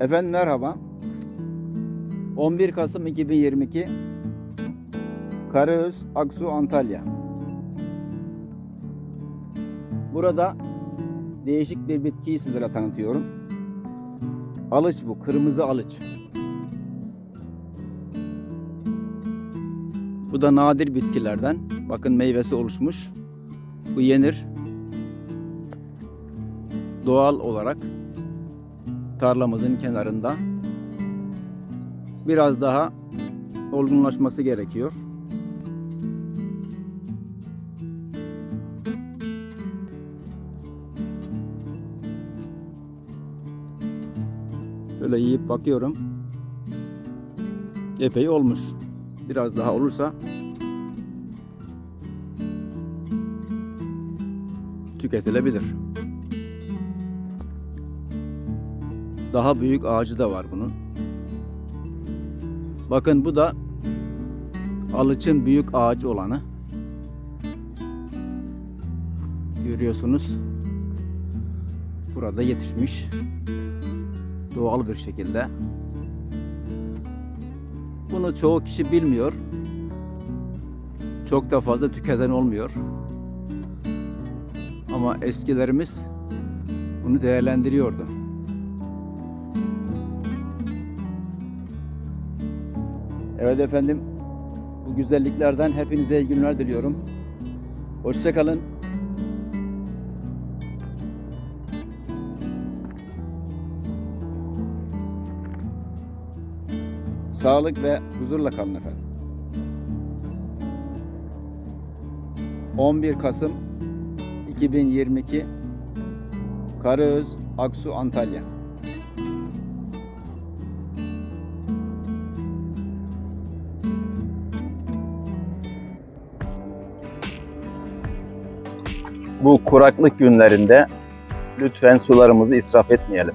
Efendim merhaba. 11 Kasım 2022 Karaöz, Aksu, Antalya. Burada değişik bir bitkiyi sizlere tanıtıyorum. Alıç bu, kırmızı alıç. Bu da nadir bitkilerden. Bakın meyvesi oluşmuş. Bu yenir. Doğal olarak tarlamızın kenarında biraz daha olgunlaşması gerekiyor. Böyle yiyip bakıyorum. Epey olmuş. Biraz daha olursa tüketilebilir. Daha büyük ağacı da var bunun. Bakın bu da alıçın büyük ağacı olanı. Görüyorsunuz. Burada yetişmiş. Doğal bir şekilde. Bunu çoğu kişi bilmiyor. Çok da fazla tüketen olmuyor. Ama eskilerimiz bunu değerlendiriyordu. Evet efendim. Bu güzelliklerden hepinize iyi günler diliyorum. Hoşçakalın. Sağlık ve huzurla kalın efendim. 11 Kasım 2022 Karaöz, Aksu, Antalya. Bu kuraklık günlerinde lütfen sularımızı israf etmeyelim.